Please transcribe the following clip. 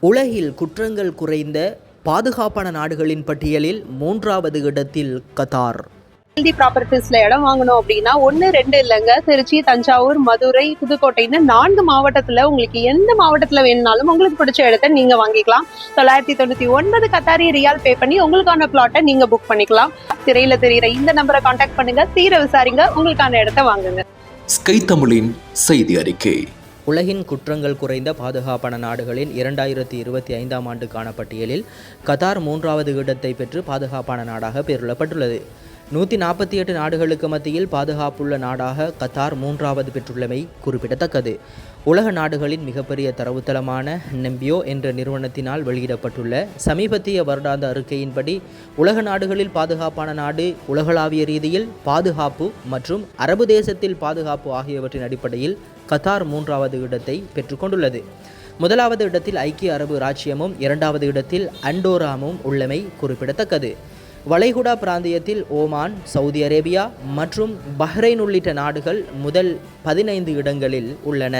உலகில் குற்றங்கள் குறைந்த பாதுகாப்பான நாடுகளின் பட்டியலில் மூன்றாவது இடத்தில் கத்தார். ஹெல்தி ப்ராப்பர்ட்டிஸ்ல இடம் வாங்கணும் அப்படின்னா ஒன்னு ரெண்டு இல்லைங்க. திருச்சி தஞ்சாவூர் மதுரை புதுக்கோட்டைன்னு நான்கு மாவட்டத்துல உங்களுக்கு எந்த மாவட்டத்துல வேணும்னாலும் உங்களுக்கு பிடிச்ச இடத்த நீங்க வாங்கிக்கலாம். தொள்ளாயிரத்தி தொண்ணூத்தி ஒன்பது கத்தாரி ரியால் பே பண்ணி உங்களுக்கான பிளாட்டை நீங்க புக் பண்ணிக்கலாம். திரையில தெரியுற இந்த நம்பரை காண்டாக்ட் பண்ணுங்க. தீர விசாரிங்க. உங்களுக்கான இடத்த வாங்குங்க. ஸ்கை தமிழின் செய்தி அறிக்கை. உலகின் குற்றங்கள் குறைந்த பாதுகாப்பான நாடுகளின் இரண்டாயிரத்தி இருபத்தி ஐந்தாம் ஆண்டுக்கான பட்டியலில் கத்தார் மூன்றாவது இடத்தை பெற்று பாதுகாப்பான நாடாக பெயரிடப்பட்டுள்ளது நூற்றி நாற்பத்தி எட்டு நாடுகளுக்கு மத்தியில் பாதுகாப்புள்ள நாடாக கத்தார் மூன்றாவது பெற்றுள்ளமை குறிப்பிடத்தக்கது. உலக நாடுகளின் மிகப்பெரிய தரவுத்தளமான நெம்பியோ என்ற நிறுவனத்தினால் வெளியிடப்பட்டுள்ள சமீபத்திய வருடாந்த அறிக்கையின்படி உலக நாடுகளில் பாதுகாப்பான நாடு உலகளாவிய ரீதியில் பாதுகாப்பு மற்றும் அரபு தேசத்தில் பாதுகாப்பு ஆகியவற்றின் அடிப்படையில் கத்தார் மூன்றாவது இடத்தை பெற்றுக்கொண்டுள்ளது. முதலாவது இடத்தில் ஐக்கிய அரபு ராச்சியமும் இரண்டாவது இடத்தில் அண்டோராமும் உள்ளமை குறிப்பிடத்தக்கது. வளைகுடா பிராந்தியத்தில் ஓமான் சவுதி அரேபியா மற்றும் பஹ்ரைன் உள்ளிட்ட நாடுகள் முதல் பதினைந்து இடங்களில் உள்ளன.